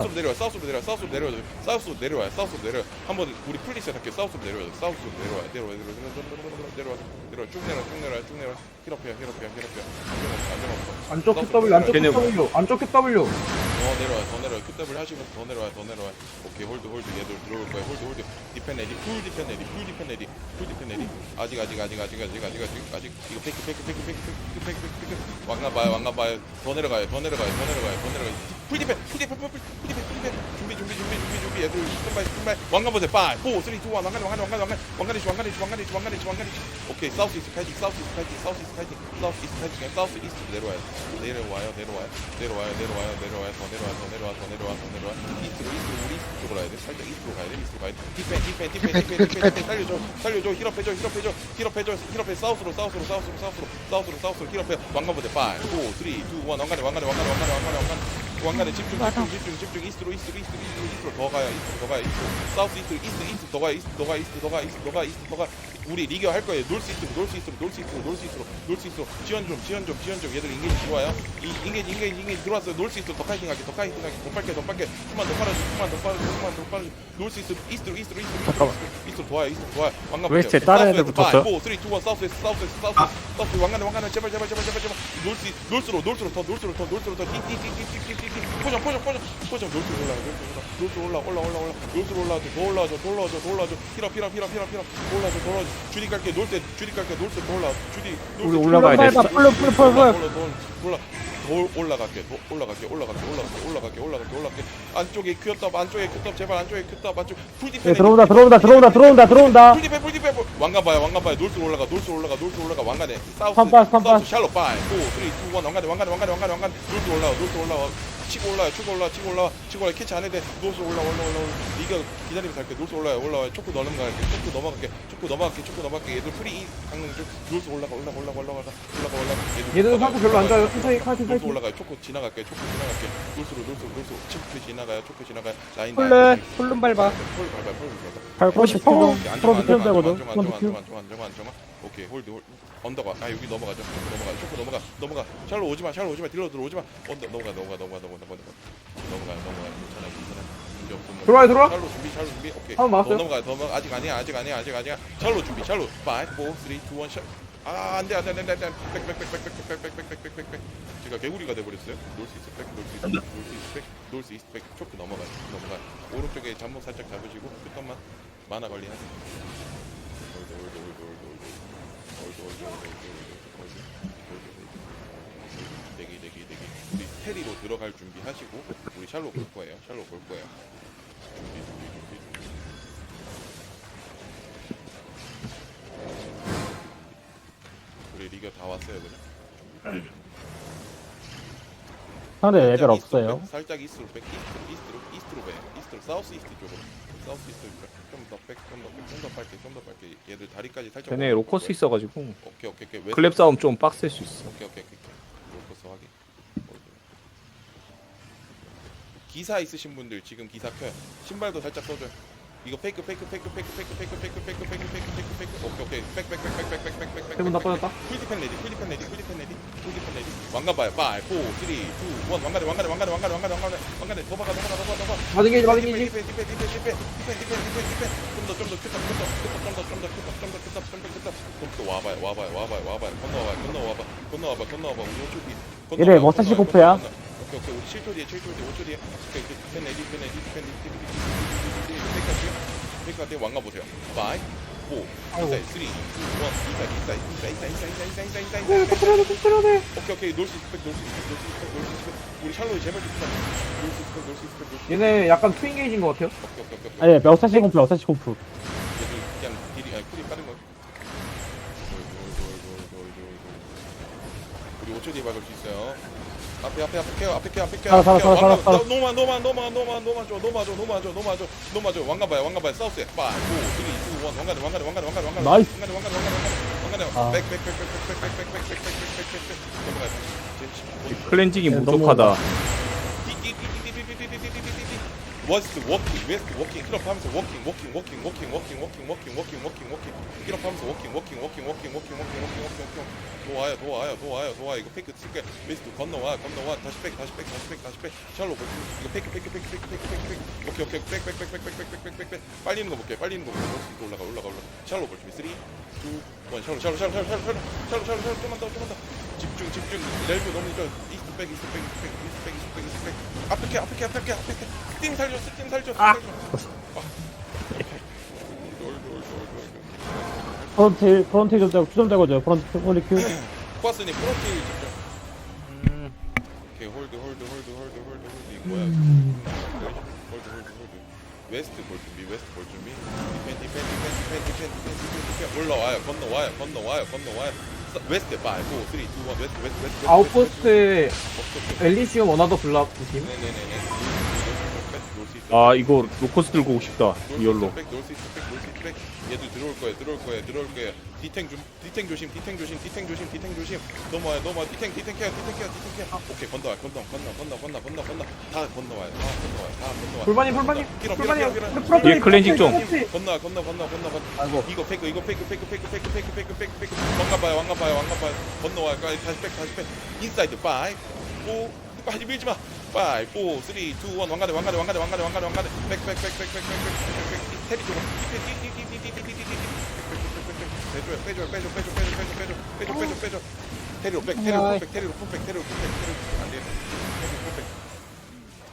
사우스로 내려와 사우스로 내려와 사우스로 내려와 사우스로 내려와 사우스로 내려와. 한번 우리 플리스 할게 사우스로 내려와 사우스로 내려와 내려와 내려와 내려와 내려와 내려와 쭉 내려와 쭉 내려와 쭉 내려와. 힐업해요 힐업해요 힐업해요. 안정 없어 안정 없어. 안쪽 QW 안쪽 QW 안쪽 QW 더 내려와 더 내려와 QW 하시면서 더 내려와 더 내려와 오케이 홀드 홀드. 얘들 들어올 거야 홀드 홀드. 디펜 레디 풀 디펜 레디 풀 디펜 레디 풀 디펜 레디. 아직 아직 아직 아직 아직 아직 아직 아직 이거 페이크 페이크 페이크 페이크 페이크 페이크 페이크 왕가 봐요 왕가 봐요. 더 내려가요 더 내려가요 더 내려가요 더 내려가요. 풀 디펜 풀 디펜 풀 디펜 풀 디펜 풀 디펜. 준비 준비 준비 준비 준비. 얘들 스탠바이 스탠바이. 왕가 보세요. 5 4 3 2 1 왕가리 왕가리 왕가리 왕가리. 왕가리 왕가리 왕가리 왕가리 왕가리 오케이 사우스 이스트 파이팅 사우스 이스트 파이팅 사우스 이스트 파이팅 사우스 이스트 파이팅 사우스 이스트 내려와요. 내려와요 내려와요 내려와요 내려와요 내려와요 더 내려와 더 내려와 더 내려와 더 내려와 이스트로 이스트로 우리 쪽으로 가야 돼. 살짝 이스트로 가야 돼 이스트로 가야 돼. 디펜 디펜 디펜 디펜 디펜 디펜 살려줘 살려줘. 힐업 해줘 힐업 해줘 힐업 해줘 힐업 해. 사우스로 사우스로 사우스로 사우스로 사우스로 사우스로 힐업 해. 왕관부대 5 4 3 2 1 왕관에 왕관에 왕관에 왕관에 왕관에 왕관에. 왕관에 집중 집중 집중 집중. 이스트로 이스트로 이스트로 이스트로. 이스트로 더 가요 이스트로 더 가요 이스트로. 사우스 이스트로 이스트 이스트 더 가요 이스트 더가 이스트 더가 이스트 더가 이스트 더 가 우리 리그 할 거예요. 놀수 이스트로 놀수 이스트로 놀수 이스트로 놀수 이스트로 놀수 이스트로 지원 좀 지원 좀 지원 좀. 얘들 인게이지 들어와요? 이 인게이지 인게이지 인게이지 들어왔어요. 놀수 이스트로 더 파이팅 하게 더 파이팅 하게. 더 빨게 더 빨게. 좀만 더 빨아줘 좀만 더 빨아줘 좀만 더 빨아줘. 놀수 이스트로 이스트로 이스트로 이스트로 잠깐만. 이스트로. 도와요 이스트로 도와요. 왕관 웨스트에 다른 애들 붙었어요? 5 3 2 1 사우스 웨스트 사우스 웨스트 사우스 웨스트. 사우스 왕관에 왕관에. 제발 제발 제발 제발 제발. 놀수 놀수로 놀수로 더 놀수로 더 놀수로 더. 띠띠띠띠띠띠띠 포션 포션 포션. 포션. 놀수로 올라 놀수로 올라 놀수로 올라 올라 올라 올라 놀수로 올라와줘 더 올라와줘 더 올라와줘 더 올라와줘. 힐업 힐업 힐업 힐업 더 올라와줘 더 올라와줘 주디 갈게 놀 때 주디 갈게 놀 때 더 올라 주디 우리 올라가야 돼. 밟아 풀로 풀로 풀로 풀로 올라 더 올라갈게 더 올라갈게 올라갈게 올라갈게 올라갈게 올라갈게 올라갈게. 안쪽에 큐었다 안쪽에 큐었다 제발 안쪽에 큐었다 안쪽. 풀디펜 네, 들어온다 들어온다 들어온다 들어온다 들어온다. 풀디펜 풀디펜 왕관 봐요 왕관 봐요. 놀수 올라가 놀수 올라가 놀수 올라가. 왕관에. 사우스 컴파스, 컴파스. 사우스 샬로 파이 4 3 2 1 왕관에 왕관에 왕관에 왕관에. 왕관 놀수 올라와 놀수 올라와 치고 올라와 치고 올라와 치고 올라와 치고 올라 캐치 안 해도 돼. 놀수 올라 올라 올라 올라 이거 기다리면서 할게 놀수 올라와 올라와 초코 넘어갈게 초코 넘어갈게. 초코 넘어갈게. 초코 넘어갈게. 얘들 프리 강릉 쪽 놀수 올라가 올라가 올라가 올라가 올라가 올라가. 얘들 상태 별로 안 좋아요. 천천히 파이팅 놀수 파이팅 올라가요. 초코 지나갈게 초코 지나갈게. 놀수로 놀수 놀수 치프 지나가요. 초코 지나가요. 라인 폴레 폴름 밟아. 폴 밟아 폴 밟아 밟고 싶어 프로 안정화, 비켜 안정화, 안정화, 안정화. 오케이 홀드 홀드 언더가 아 여기 넘어가죠 넘어가 초코 넘어가 넘어가 샬로 오지마 샬로 오지마 딜러 들어 오지마 언더 넘어가 넘어가 넘어가 넘어가 넘어가 넘어가 넘어가 괜찮아 괜찮아 문제 없어 들어와요 들어와 샬로 준비 샬로 준비 오케이 한번 막았어요? 더 넘어가 더 넘어가 아직 아니야 아직 아니야 아직 아니야 샬로 준비 샬로 5 4 3 2 1 샬. 아 안돼 안돼 안돼 안돼 백백백백백백백백백백백백 제가 개구리가 돼버렸어요 놀수 있어 백 놀수 있어 놀수 있어 백 놀수 있어 백 초크 넘어가 넘어가 오른쪽에 잠목 살짝 잡으시고 끝단만 만화 관리하세요 대기 대기 대기. 우리 테리로 들어갈 준비하시고 우리 샬로 볼 거예요. 샬로 볼 거예요. 준비 준비 준비 우리 리그 다 왔어요 그냥 상대 레벨 없어요. 백, 살짝 이스트로 백 이스트로 이스트로 이스트로 백 이스트로 사우스 이스트 쪽으로. 사우스 이스트 좀더 백 좀더 백 좀더 빨게 좀더 빨게 얘들 다리까지 살짝 걔네 올라올 로커스. 있어가지고 오케이 오케이 오케이. 웨스트 클랩 싸움 좀 빡셀 수 있어. 오케이 오케이 오케이 오케이. 로커스 확인. 기사 있으신 분들 지금 기사 켜요. 신발도 살짝 써줘요 이거 페이크 페이크 페이크 페이크 페이크 페이크 페이크 페이크 페이크 페이크 페이크 페이크 오케이 오케이 백백백백백백백백백 세분 다 빠졌다 풀디펜 레디 풀디펜 레디 풀디펜 레디 풀디펜 레디 왕관 봐요 5 4 3 2 1 왕관에 왕관에 왕관에 왕관에 왕관에 왕관에 왕관에 넘어가 넘어가 넘어가 넘어가 맞은 게지 맞은 게지 디펜 디펜 디펜 디펜 디펜 디펜 디펜 디펜 좀더 좀더 큐탑 큐탑 좀더 좀더 큐탑 좀더 큐탑 좀더 큐탑 좀더 와봐요 와봐요 와봐요 와봐요 건너와봐요 건너와봐 건너와봐 건너와봐 우리 5초 뒤 얘네 뭐 사실 고프야? 오케이 오케이 우리 7초 뒤에 7초 뒤에 5초 뒤에 오케이 디펜 레디 디펜 레디 디펜 레디 디펜 레디 페이크할게요 페이크할게요 왕관 보세요 5 4 3 2 1 이사 이사 이사 이사 이사 이사 이사 이사 이사 이사 이사 꼭 들어야 돼 오케이 오케이 놀 수 있을 백 놀수 있을 백 놀수 있을 백 놀수 있을 백 우리 샬로이 제발 좀 부탁해 놀수 있을 백 놀수 있을 백 놀수 있을 백 얘네 약간 트윈 게이지인 것 같아요 오케이 오케이 오케이 오케이 아니 멱사시 콤프 멱사시 콤프 얘들 그냥 딜이 아니 쿨이 빠른 거 우리 5초 뒤에 박을 수 있어요 앞에 앞에 앞에 케어 앞에 케어 앞에 케어 살아, 살아, 살아, 살아. 노만 노만 노만 노만 노만 줘 노만 줘 노만 줘 노만 줘 노만 줘 왕관 봐요 왕관 봐요 사우스에 5 4 3 2 1 왕관에 왕관에 왕관에 왕관에 왕관에 나이스. 왕관에 왕관에 왕관에 아. 왕관에 백백백백백백백백백백백백백백 넘어가요 클렌징이 부족하다. 워스트 워킹 웨스트 워킹 힐업 하면서 워킹 워킹 워킹 워킹 워킹 워킹 워킹 워킹 워킹 워킹 힐업 하면서 워킹 워킹 워킹 워킹 워킹 워킹 워킹 워킹 워킹 도와요 도와요 도와요 도와 이거 페이크 칠게 웨스트 건너와 건너와 다시 백 다시 백 다시 백 다시 백 샬로 볼 이거 페이크 페이크 페이크 페이크 페이크 페이크 페이크 오케이 오케이 백 백 백 백 백 백 백 백 백 빨리 있는 거 볼게 빨리 있는 거 볼게 이거 올라가 올라가 올라가 샬로 볼 준비 3 2 1 샬로 샬로 샬로 샬로 샬로 샬로 샬로 샬로 좀만 더 좀만 더 집중 집중 렐브 너무 저 이스트 백 이스트 백 이스트 백 이스트 백 이스트 백 이스트 백 앞에 캐, 앞에 캐, 앞에 캐, 앞에 캐. 스팀 살려, 스팀 살려, 아. 스팀 아. 살려. 프론트 프론트 좀 대고 주점 대고 줘 프론트 프론트 큐 음, 코아스님 프로필 직접. 음, 오케이, 홀드, 홀드, 홀드, 홀드, 홀드, 홀드. 이거 뭐야? 홀드, 홀드, 홀드. 웨스트 볼 준비, 웨스트 볼 준비. 디펜, 디펜, 디펜, 디펜, 디펜, 디펜, 디펜, 디펜. 올라와요, 건너와요, 건너와요, 건너와요. 웨스트 5 4 3 2 1 웨스트 웨스트 웨스트 웨스트 엘리시움 어나더 블락 팀. 네네네네. 놀수 있어 아 이거 로커스 들고 오고 싶다 이열로. 백 놀수 있어 백 놀수 있어 백. 얘들 들어올 거야 들어올 거야 들어올 거야 디탱 좀 디탱 조심 디탱 조심 디탱 조심 디탱 조심. 넘어와요 넘어와. 디탱 디탱 케어 디탱 케어 디탱 케어. 오케이 건너와 건너 건너 건너 건너 건너 건너. 다 건너와요 다 건너와요 다 건너와 불만이 불만이. 밀어, 밀어, 불만이야. 밀어, 밀어. 프론트 뒤에 클렌징 좀. 건너와 건너 건너 건너 건너. 아이고. 이거 페이크 이거 페이크 페이크 페이크 페이크 페이크 페이크 페이크 페이크 왕관 봐요 왕관 봐요 왕관 봐요. 건너와 다시 백 다시 백. 인사이드 5 4 하지 밀지 마 5 4 3 2 1 왕관에 왕관에 왕관에 왕관에 왕관에 왕관에 백백백백백백백백백 테리 쪽 빼줘요 빼줘요 빼줘 빼줘 빼줘 빼줘 빼줘 빼줘 빼줘 빼줘 테리로 백 테리로 백 테리로 백 테리로 백 테리로 안돼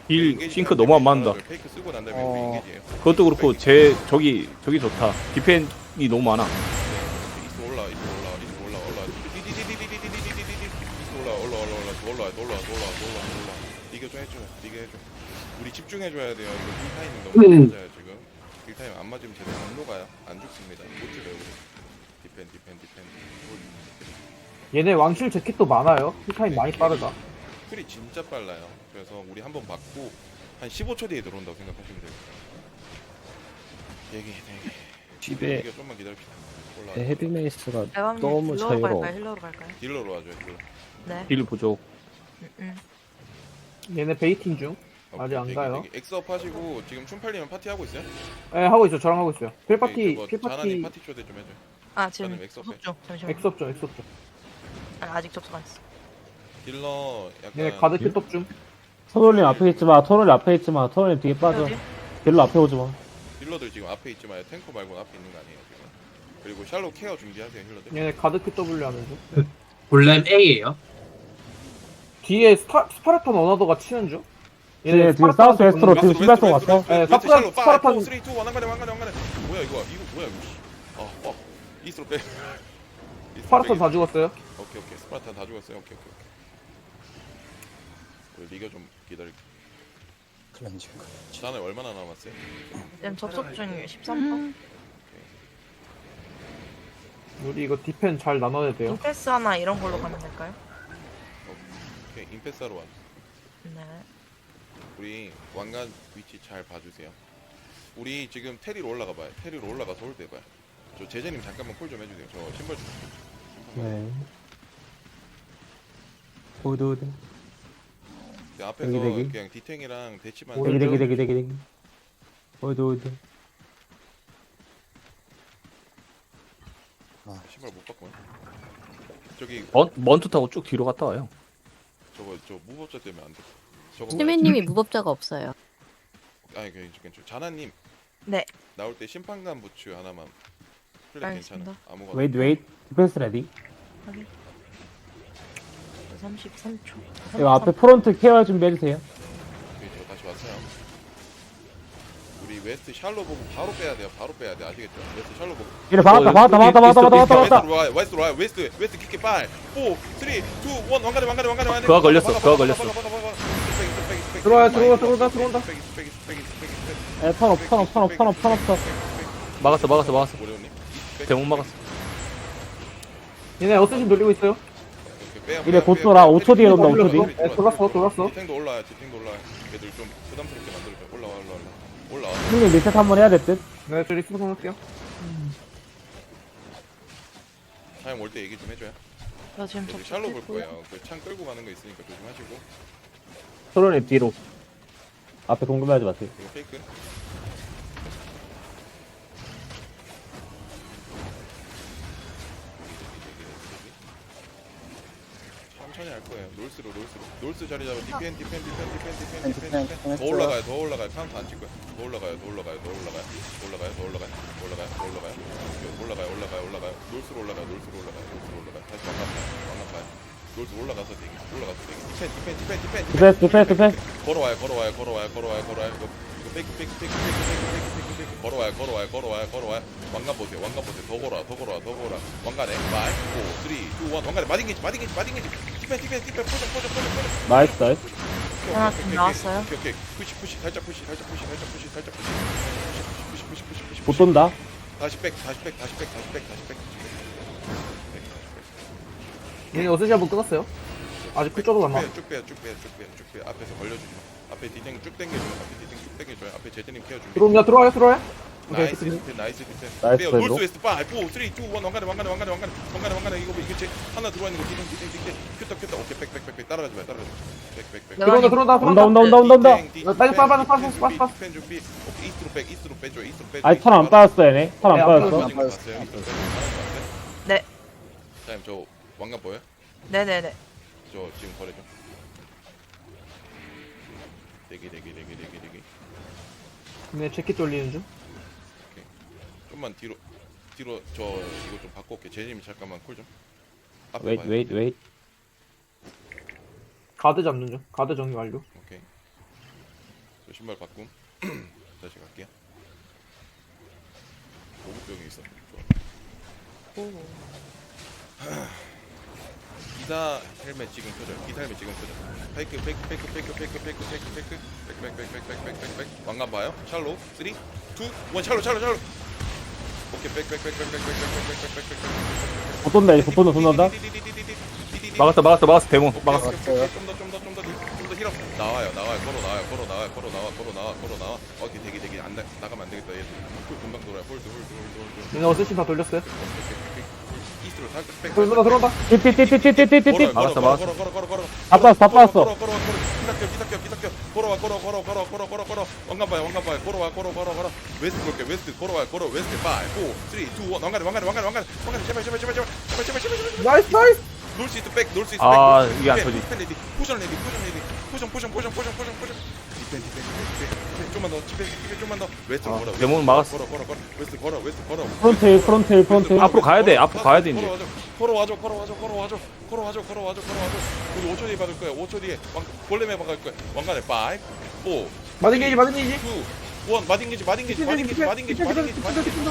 딜 싱크 너무 안 맞는다 페이크 쓰고 난 다음에 어. 우리 인게지예요 그것도 그렇고 제 저기 저기 좋다 디펜이 너무 많아 이스 올라 이스 올라 이스 올라 올라 디디디디디디디디디디디디 이스 올라 올라 올라 올라 올라 올라 올라 올라 올라 올라 좀 해줘. 이거 해줘. 우리 집중해줘야 돼요. 이거 딜타이밍 너무 맞아요 지금. 딜타이밍 안 맞으면 제대로 안 녹아요. 안 죽습니다. 못 죽어요 우리. 디펜 디펜 디펜. 얘네 왕실 재킷도 많아요. 힐타임 많이 빠르다. 풀이 진짜 빨라요. 그래서 우리 한번 맞고 한 15초 뒤에 들어온다고 생각하시면 돼요. 얘기 얘기 집에 이거 좀만 기다립시다 올라 네, 헤비메이스가 너무 자유로워. 갈까요? 힐러로 갈까요? 딜러로 와줘요 딜러. 네. 딜 부족. 음, 음. 얘네 베이팅 중. 오케이, 아직 안 되게, 가요? 엑스업 하시고 지금 춤팔리면 파티 하고 있어요? 예, 하고 있어. 저랑 하고 있어요. 필파티 저거 필파티 자나님 파티 초대 좀 해줘 아 지금 저는 엑소페. 접속 중. 잠시만요. 엑섭죠, 엑섭죠. 아니, 아직 접속 안 했어. 딜러 얘네 약간 가드 큐톱 중. 토롤님 앞에 있지 마. 토롤님 앞에 있지 마. 토롤님 뒤에 빠져. 어디? 딜로 앞에 오지 마. 딜러들 지금 앞에 있지 마요 탱커 말고 앞에 있는 거 아니에요 지금 그리고 샬로 케어 준비하세요 힐러들 얘네 가드 QW 하는 중. 골렘 A예요. 뒤에 스타, 스파르탄 어나더가 치는 중. 뒤에 스파르탄 사우스 웨스트로 지금 중. 신발송 왔어. 예, 웨스트 사프라- 샬로 5 4 스파르탄- 3 2 1 왕관에 왕관에 왕관에 뭐야 이거 이거 뭐야 이거 씨. 어, 어. 이스로 빼 이스로 스파르탄 빼. 다 죽었어요. 오케이 오케이 스파르탄 다 죽었어요 오케이 오케이 오케이 우리 리가 좀 기다릴게 자네 얼마나 남았어요? 지금 접속 중 13번. 우리 이거 디펜 잘 나눠야 돼요. 인패스 하나 이런 걸로 가면 될까요? 오케이 임페사로 와 네. 우리 왕관 위치 잘 봐주세요. 우리 지금 테리로 올라가 봐요. 테리로 올라가서 홀드 해봐요. 저 제재님 잠깐만 콜 좀 해주세요. 저 신발 좀. 네. 오드 오드. 그 앞에서 대기, 대기. 그냥 디탱이랑 대치만. 대기 대기 대기 대기 대기. 오드 오드. 신발 못 바꿔. 저기 먼, 먼투 타고 쭉 뒤로 갔다 와요 저거 저 무법자 때문에 안 돼. 저거 시민님이 무법자가 없어요. 아니 괜찮 괜찮. 자나님 네. 나올 때 심판관 부츠 하나만. 플랫 괜찮아. 알겠습니다. 아무거나. 웨이트 웨이트. 디펜스 레디. 33초. 이거 앞에 프론트 케어 준비해 주세요. 오케이, 저 다시 왔어요. 우리 웨스트 샬로 보고 바로 빼야 돼요. 바로 빼야 돼. 아시겠죠? 웨스트 샬로 보고. 이래 막았다 막았다 막았다 막았다 막았다 막았다. 웨스트로 와, 웨스트로 와, 웨스트, 웨스트 킥게 5, 4, 3, 2, 1, 왕관에 왕관에 왕관에 왕관에. 그거 걸렸어, 그거 걸렸어. 들어와, 스펙, 들어온다, 들어온다. 에 턴업 턴업 턴업 턴업 턴업. 막았어 막았어 막았어 대목 막았어 얘네 어쌔신 돌리고 있어요. 이래 곧 돌아. 빼요. 5초 뒤에 온다, 5초 테리 뒤. 네, 돌았어, 돌았어. 디탱도 올라와, 디탱도 올라와. 얘들 좀 부담스럽게 만들어줘. 올라와, 올라와, 올라와. 형님 리셋 한번 해야 될 듯. 네, 저 리스크 넣을게요. 사용 올때 얘기 좀 해줘요. 저 지금 접속 샬로 볼 거예요. 그 창 끌고 가는 거 있으니까 조심하시고. 토론의 뒤로 앞에 궁금해하지 마세요. 이거 페이크 천천히 할 거예요. 롤스로 롤스로. 롤스 자리 잡아. 아. 디펜 디펜 디펜 디펜 디펜 디펜 더 올라가요 더 올라가요. 카운트 안칠 거야 더 올라가요 더 올라가요 더 올라가요. 더 올라가요 더 올라가요 더 올라가요 더 올라가요. 올라가요 올라가요 올라가요. 롤스로 올라가요 롤스로 올라가요 롤스로 올라가요. 다시 완납가요. 롤스 올라가서 대기 올라가서 대기. 디펜 디펜 디펜 디펜 디펜. 디펜 디펜 걸어와요 걸어와요 걸어와요 걸어와요 걸어와요. 이거 이거 백기 백기 백기 백기 백기 걸어와요 걸어와요 걸어와요 걸어와요. 왕관 보세요 왕관 보세요. 더 걸어 더 걸어 더 걸어 왕관에. 5 4 3 2 1 왕관에. 마딩게지 마딩게지 마딩게지. 디펜 디펜 디펜 포션 포션 포션 포션 나이스, 나이스. 하나 좀 나왔어요. 오케이 오케이 푸시 푸시 살짝 푸시 살짝 푸시 살짝 푸시 살짝 푸시 푸시 푸시 푸시 푸시 못 돈다. 다시 백 다시 백 다시 백 다시 백 다시 백 얘네 어스시 한번 끊었어요. 아직 그클 쪽으로 안 나와. 쭉 빼요 쭉 빼요 쭉 빼요 쭉 빼요 앞에서 걸려주지 마 앞에 디탱 쭉 당겨줘요 앞에 디탱 쭉 당겨줘요 앞에 제드님 케어주면 들어옵니다. 들어와요. 들어와요. 오케이. 나이스 됐습니다. 디펜 나이스 디펜 나이스 빼요 펜으로. 놀스 웨스트 5 4 3 2 1 왕관에 왕관에 왕관에 왕관에 왕관에 왕관에 이거 이거 제 하나 들어와 있는 거 디탱 디탱 디탱 큐터 큐터 오케이 백백백백 따라가지 마요 따라가지 백백백 들어온다. 들어온다. 온다, 들어온다. 온다, 온다, 온다, 온다. 나 빨리 빠져, 빠져, 빠져, 빠져, 빠져. 디펜 준비 오케이 이스트로 백 이스트로 빼줘 이스트로 빼줘 아니, 턴안 빠졌어, 얘네. 턴안 네, 빠졌어. 거 봤어요 네. 다음 저 왕관 보여? 네네네. 저 지금 거래죠 대기 대기 대기 대기 대기 얘네 재킷 돌리는 중. 좀만 뒤로 뒤로 저 이거 좀 바꿔 올게 제님 잠깐만 콜 좀 앞에 웨이트, 봐요 웨이트, 웨이트. 가드 잡는 중. 가드 정리 완료. 오케이 저 신발 바꿈 다시 갈게요 보급병이 있어 좋아 오. 기사 헬멧 지금 켜져요 기사 헬멧 지금 켜져 페이크 페이크 페이크 페이크 페이크 페이크 페이크 페이크 페이크 페이크 페이크 페이크 페이크 왕관 봐요 샬로 3 2 1 샬로 샬로 샬로 오케이 백백백백백백백백백백백백 못 돈다, 못 돈다, 돈. 막았다 막았다 막았어 데몬 막았어 좀더 좀 더 좀 더 좀 더 힐업 나와요 나와요 걸어 나와요 걸어 나와요 걸어 나와 걸어 나와 걸어 나와 오케이 되게 되게 안 나, 나가면 안 되겠다 얘 홀, 금방 돌아요 홀드 홀드 홀드 홀드 얘네 어스시 다 돌렸어요. 이스트로 살짝 백 들어온다. 들어온다. 띠띠띠띠띠띠띠띠. 막았어, 막았어. 걸어 걸어 걸어 걸어 다 빠졌어, 다 빠졌어. 걸어 걸어 걸어 기다려 기다려 기다려 걸어와 걸어 걸어 걸어 걸어 걸어 걸어. 왕관 봐요 왕관 봐요. 걸어와 걸어 걸어 걸어. 웨스트 볼게 웨스트. 걸어와 걸어 웨스트. 5 4 3 2 1 왕관에 왕관에 왕관에 왕관에. 왕관에 제발 제발 제발 제발. 제발 제발 제발 제발 나이스 나이스. 놀 수 있어 백, 놀 수 있어 아, 백. 이게 안 터지. 포션 레디, 포션 레디, 포션, 포션, 포션, 포션, 포션, 포션. 디펜, 디펜, 디펜. 좀만 더, 디펜, 디펜 좀만 더. 웨스트 걸어. 웨스트 데몬 걸어, 막았어. 걸어, 걸어, 걸어. 웨스트 걸어, 웨스트 걸어. 프론테일, 프론테일, 프론테일. 앞으로 가야 돼, 앞으로 가야 돼, 이제. 걸어와줘, 걸어와줘, 걸어와줘, 걸어와줘, 걸어와줘, 걸어와줘. 우리 5초 뒤에 박을 거야. 5초 뒤에 왕, 골렘에 박을 거야. 왕관에 5, 4, 3, 마딩 게이지. 마딩 게이지. 2, 1. 마딩 게지, 마딩 게지, 마딩 게지, 마딩 게지, 마딩 게지, 마딩 게지.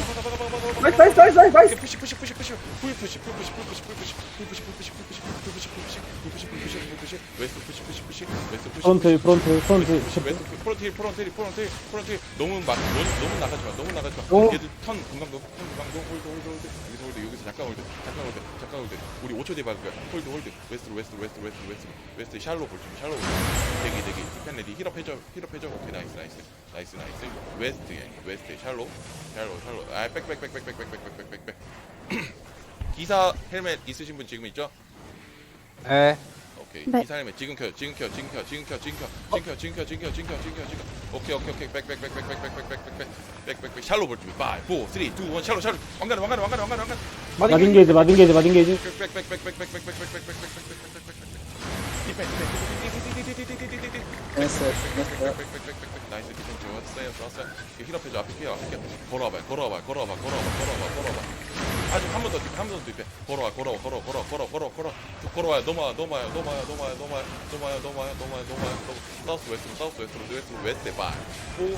나이스 나이스 나이스 나이스 나이스. 푸시 푸시 푸시 푸시 풀 푸시 풀 푸시 풀 푸시 풀 푸시 풀 푸시 풀 푸시 풀 푸시 풀 푸시 풀 푸시 풀 푸시 풀 푸시 웨스트 푸시 푸시 푸시 웨스트 푸시 프론테일, 프론테일. 푸시 웨스트 프론테일 프론테일 프론테일 프론테일 너무 막 너무 나가지 마 너무 나가지 마 어. 얘들 턴 금강도 턴 금강도 홀드 홀드 홀드 여기서 홀드 여기서 잠깐 홀드 잠깐 홀드 잠깐 홀드 우리 5초 뒤에 거야 홀드 홀드 웨스트로 웨스트로 웨스트 웨스트 웨스트 웨스트 샬로 볼 준비 샬로 대기 대기 디펜 레디 힐업 해줘 힐업 해줘 오케이 나이스 나이스 나이스 나이스 웨스트에 웨스트에 샬로 샬로 샬로 아 백백백백백백백백백백 기사 헬멧 있으신 분 지금 있죠? 에 오케이 네. 기사 헬멧 지금 켜 지금 켜 지금 켜 지금 켜 지금 켜 지금 켜 지금 켜 지금 켜 지금 켜 지금 켜 지금 켜 오케이 오케이 오케이 백백백백백백백백백백백백백 샬로 볼 준비 5 4 3 2 1 샬로 샬로 왕관 왕관 왕관 왕관 왕관 마딘 게이지, 마딘 게이지, 마딘 게이지. 나이스 디펜 좋았어요 좋았어요 힐업해줘 앞에 피해 앞에 피해 걸어와봐 걸어와봐 걸어와봐 걸어와봐 걸어와봐 걸어와봐 아직 한 번더 디펜 한번 더 디펜 걸어와 걸어와 걸어 걸어 걸어 걸어 걸어 쭉 걸어와요. 넘어와 넘어와요 넘어와요 넘어와요 넘어와요 넘어와요 넘어와요 넘어와요 넘어와요. 사우스 웨스트로 사우스 웨스트로 웨스트로 웨스트 바4 3 2 1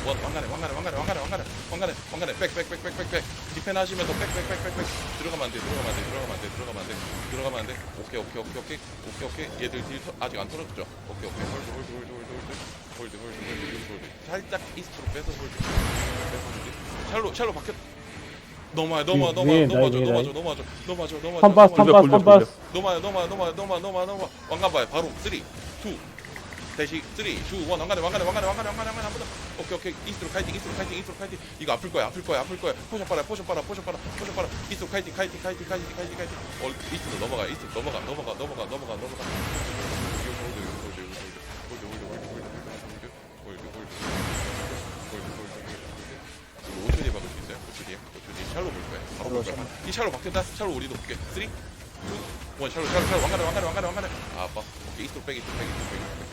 왕관에 왕관에 왕관에 왕관에 왕관에 왕관에 왕관에. 백백백백백백. 디펜 하시면서 백백백백백. 들어가면 안돼 들어가면 안돼 들어가면 안돼 들어가면 안돼 들어가면 안돼. 오케이 오케이 오케이 오케이 오케이 오케이. 얘들 딜 터- 아직 안 털었죠? 오케이 오케이. 홀드 홀드 홀드 홀드. 홀드 홀드 홀드 홀드 홀드. 살짝 이스트로 빼서 홀드. 빼서 홀드. 샬로 샬로 바뀌었 넘어요 넘어요 넘어요 위에, 넘어져 위에, 넘어져 넘어져 넘어져 넘어져 컴파스, 넘어져. 컴파스, 컴파스. 넘어요 넘어요 넘어요 넘어요 넘어요 넘어요 왕관 봐요 바로 3 2 대시 3 2 1 왕관에 왕관에 왕관에 왕관에 왕관에 왕관에 한번 더 오케이 오케이 이스트로 카이팅 이스트로 카이팅 이스트로 카이팅 이거 아플 거야 아플 거야 아플 거야 포션 빨아 포션 빨아 포션 빨아 포션 빨아 이스트로 카이팅 카이팅 카이팅 카이팅 카이팅 카이팅 어 이스트로 넘어가 이스트로 넘어가 넘어가 넘어가 넘어가 넘어가 넘어가 홀드 홀드 홀드 홀드 홀드 홀드 홀드 홀드 홀드 이 샬로 바뀌었다 샬로 우리도 볼게. 3 2 1 샬로 샬로 샬로. 왕가래 왕가래 왕가래 왕가래. 아 아빠. 이스트로 빼기 이스트로 빼기 이스트로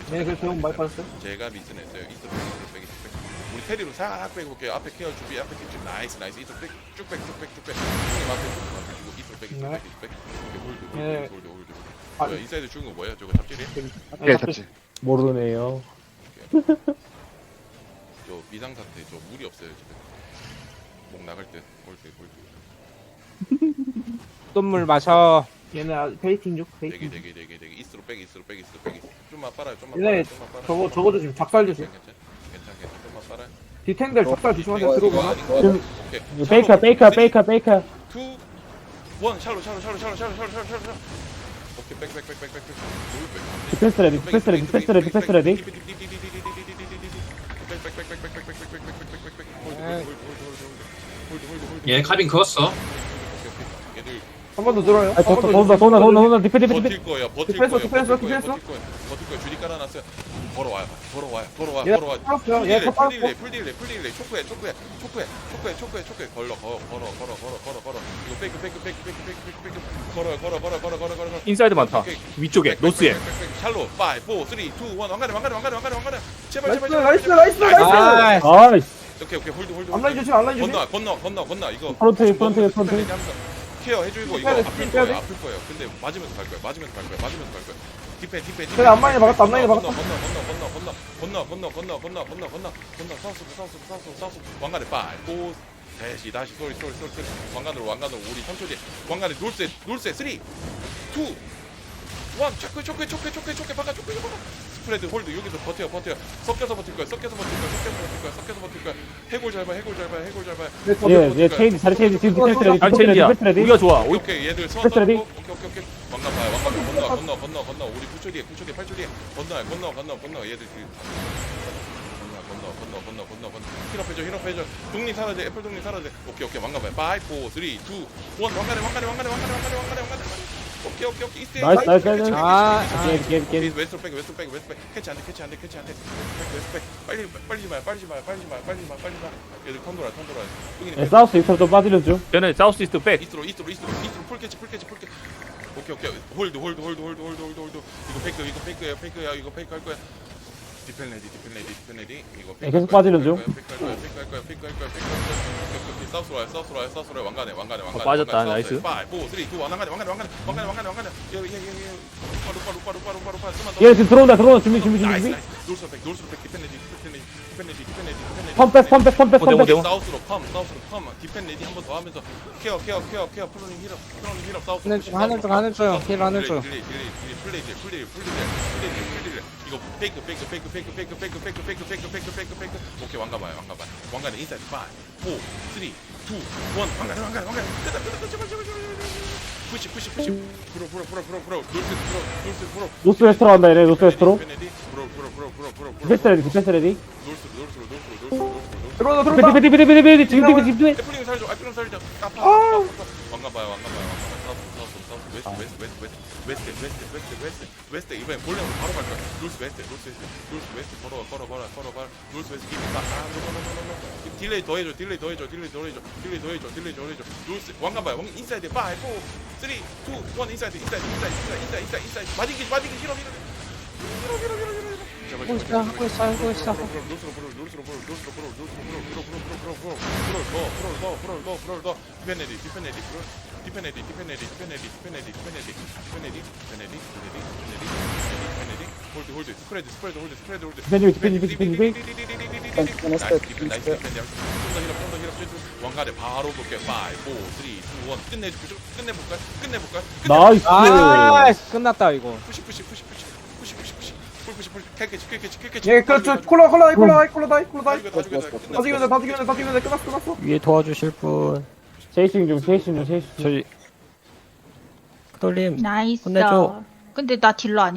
빼기 얘네 그래서 많이 빠졌어요? 제가 미스냈어요 이스트로 빼기 이스트로 빼기 이스트로 빼기. 우리 테리로 싹 빼고 볼게요. 앞에 케어 준비 앞에 케어 준비. 나이스 나이스. 이스트로 빼기. 쭉빼쭉빼쭉빼 형님 앞에 쭉 앞에 이스트로 빼기 이스트로 빼기 이스트로 빼기. 오케이 홀드 예. 홀드 홀드 홀드. 아, 뭐야 인사이드 죽은 거 뭐야 저거 잡질이? 네, 잡지. 모르네요. 저 미상 상태 저 물이 없어요 집에 목 나갈 때 홀드 홀드 똥물 마셔. 얘네 아직 베이팅 중 대기 베이팅 대기 대기 대기 이스트로 빼기 이스트로 빼기 이스트로 빼기 좀만 빨아요 좀만 얘네 빨아요 좀만 빨아요 저거 저거 조심 작살 조심 괜찮 괜찮 괜찮 좀만 빨아요 디탱들 작살 조심하세요 들어오거나 좀- 오케이 베이커, 베이커, 베이커, 베이커. 투, 원, 샬로, 샬로, 샬로, 샬로, 샬로, 샬로, 샬로, 샬로, 샬로. 오케이, 백, 백, 백, 백, 백, 백. 올 백. 디펜스 레디, 디펜스 레디, 디펜스 레디, 디펜스 레디. 백, 백, 백, 백, 백, 백, 백, 백, 백, 백, 백, 백, 백, 백. 홀드, 홀드, 홀드, 홀드, 홀드, 홀드, 홀드, 홀드. 얘 카빈 그었어. 한 번 더 들어요 아, 저, 저, 돈다, 돈다, 돈다, 돈다, 디펜, 디펜, 디펜. 버틸 거예요, 버틸 거예요, 디펜스, 버틸 거예요, 디펜스. 버틸 거예요, 버틸 거예요. 줄이 깔아놨어요. 걸어와요, 걸어와요, 걸어와, 얘 걸어와. 팔았고 풀딜레이, 풀 딜레이, 풀 딜레이. 초크해, 초크해, 초크해, 초크해, 초크해, 초크해. 걸러, 걸어, 걸어, 걸어, 걸어, 걸어, 걸어. 이거 페이크, 페이크, 페이크, 페이크, 페이크, 페이크. 걸어요, 걸어, 걸어, 걸어, 걸어, 걸어, 걸어. 인사이드 많다. 오케이. 위쪽에 백, 백, 노스에. 백, 백, 백, 백. 샬로 5 4 3 2 1 왕가래 왕가래 왕가래 왕가래 왕가래 제발 나이스 제발 제발 나이스 제발. 나이스 나이스 아, 아이씨. 오케이 오케이 홀드 홀드 홀드. 조심 앞라인 조심 건너 건너 건너 건너 이거 프론트, 지금 프론트, 프론트. 하면서 케어 해주고 이거 아플 거예요 돼. 아플 거예요 근데 맞으면서 갈 거야 맞으면서 갈 거야 맞으면서 갈 거야 디펜 디펜 디펜 그래, 앞라인에 박았다, 건너, 박았다. 건너 건너 건너 건너 건너 건너 건너 건너 건너 건너 건너 사우스 사우스 사우스 사우스 왕가래 빠고 다시 다시 소리 소리 소리 소리 왕관으로 왕관으로 우리 3초 뒤에 왕관에 놀세 놀세 3 2 1 초크 초크 초크 초크 초크 바깥 초크 초크 스프레드 홀드. 여기서 버텨요 버텨요. 섞여서 버틸 거야 섞여서 버틸 거야 섞여서 버틸 거야 섞여서 버틸 거야 해골 잘봐 해골 잘봐 해골 잘 봐. 예, 예, 체인지, 자리 체인지, 지금 디펜스 레디, 안 디펜스 레디, 체인지야. 디펜스 레디. 우리가 좋아. 오케이 오- 얘들 선 패스 레디. 오케이 오케이 오케이. 왕관 봐요 왕관 건너 건너 건너 건너. 우리 9초 뒤에 9초 뒤에 8초 뒤에 건너요 건너 건너 건너. 얘들 그 건너 건너 건너 건너 건너. 건너 힐업 해줘 힐업 해줘. 독립 사라져 애플 독립 사라져. 오케이 오케이. 왕관 봐요. 5 4 3 2 1 왕관에 왕관에 왕관에 왕관에 왕관에 왕관에 왕관에 오케이 오케이 오케이. 이스트 나이스, 나이스, 나이스. 아, 게임, 게임, 게임. 웨스트로 빼고 웨스트로 빼고 웨스트로 빼고 캐치 안돼 캐치 안돼 캐치 안돼. 웨스트 빼 빨리 빨리 마요 빨리 마요 빨리 마요 빨리 마 빨리 마. 얘들 턴 돌아 턴 돌아. 예, 사우스 이스트로 좀 빠지는 중. 쟤네 사우스 이스트 백. 이스트로 이스트로 이스트로 이스트로. 풀 캐치 풀 캐치 풀 캐치. 오케이 오케이. 홀드 홀드 홀드 홀드 홀드 홀드 홀드. 이거 페이크 이거 페이크야 페이크야 이거 페이크 할 거야 디펜 레디 디펜 레디 디펜 레디. 이거 네, 계속 빠지는 중. 페이크 할 거야 할 거야 할 거야 페이크 할 거야 오케이 오케이 사우스로 와요 사우스로 와요 사우스로 와요 왕관에 왕관에 왕관에 빠졌다, 나이스. 5 4 3 2 1 왕관에 왕관에 왕관에 왕관에 왕관에 왕관에. 예예예 루파 루파 루파 루파 루파 루파 좀만 더. 얘 지금 들어온다, 들어온다. 준비, 준비, 준비, 나이스 준비. 나이스. 놀스로 백 놀스로 백 디펜 레디 디펜 레디 디펜 레디 디펜 레디 디펜 레디. 펌백, 펌백, 펌백, 어, 펌백. 사우스로 컴 사우스로 컴. 디펜 레디 한 번 더 하면서. 케어 케어 케어 케어. 프로님 힐업 프로님 힐업 사우스 하늘 중, 하늘 중, 하늘 중, 힐 하늘 중. 딜레이 플레이 딜레이 플레이 플레이 딜레이 플레이 딜레 이 이거 페이크 페이크 페이크 페이크 페이크 페이크 페이크 페이크 페이크 페이크 페이크 페이크 오케이 왕관 봐요 왕관 봐 왕관에 인사이드 5 4 3 2 1 왕관에 왕관에 왕관에 끄다 끄다 끄다 제발 제발 제발 푸시 푸시 푸시 프로 프로 프로 프로 프로 놀스 프로 놀스 프로 노스 웨스트로 간다, 얘네, 노스 웨스트로. 프로 프로 프로 프로 프로 디펜스 레디, 디펜스 레디. 놀스로 놀스로 놀스로 놀스로 들어온다 들어온다 디펜, 디펜, 디펜, 디펜, 지금, 디펜, 지금. 애플링 살죠 애플링 살죠 아파 왕관 봐요 왕관 봐요 웨스트 웨스트 웨스트 웨스트 웨스트 웨스트 웨스트 이번엔 볼링 바로 갈 거야 룰스 웨스트 루스 웨스트 루스 웨스트 걸어 걸어 걸어 걸어 걸어 룰스 웨스트 기분 나 딜레이 더 해줘 딜레이 더 해줘 딜레이 더 해줘 딜레이 더 해줘 딜레이 더 해줘 루스 왕관 봐요 왕 인사이드 5 4 3 2 1 인사이드 인사이드 인사이드 인사이드 인사이드 인사이드 마디기 마디기 싫어 싫어 싫어 싫어 싫어 싫어 하고 있어 하고 있어 하고 있어 디펜네디 디펜네디 디펜레디 디펜레디 디펜레디 디펜레디 디펜레디 디펜레디 디펜레디 디펜레디 디펜레디 홀드 홀드. 스프레드 스프레드 홀드 스프레드 홀드. 디펜, 디펜, 디펜, 디펜, 디펜. 나이스. 디펜 나이스 디펜 좀더 힐업 좀더 힐업 해줘 왕가래 바로 볼게 5 4 3 2 1 끝내줄게 끝내볼까요? 끝내볼까요? 나이스. 아, 끝났다, 이거. 푸시 푸시 푸시 푸시. 푸시 푸시 푸시. 풀 푸시 풀. 캐캐치 캐캐치 캐캐치. 얘 그렇죠. 콜라 콜라 콜라 콜라 콜라 다이 다 죽여 다 죽여 다 죽였네 끝났어 끝났어. 위에 도와주실 분. 제이싱 중, 제이싱 중, 제이싱 중. 저기. 크돌님. 나이스. 혼내줘. 근데 나 딜러 아니야?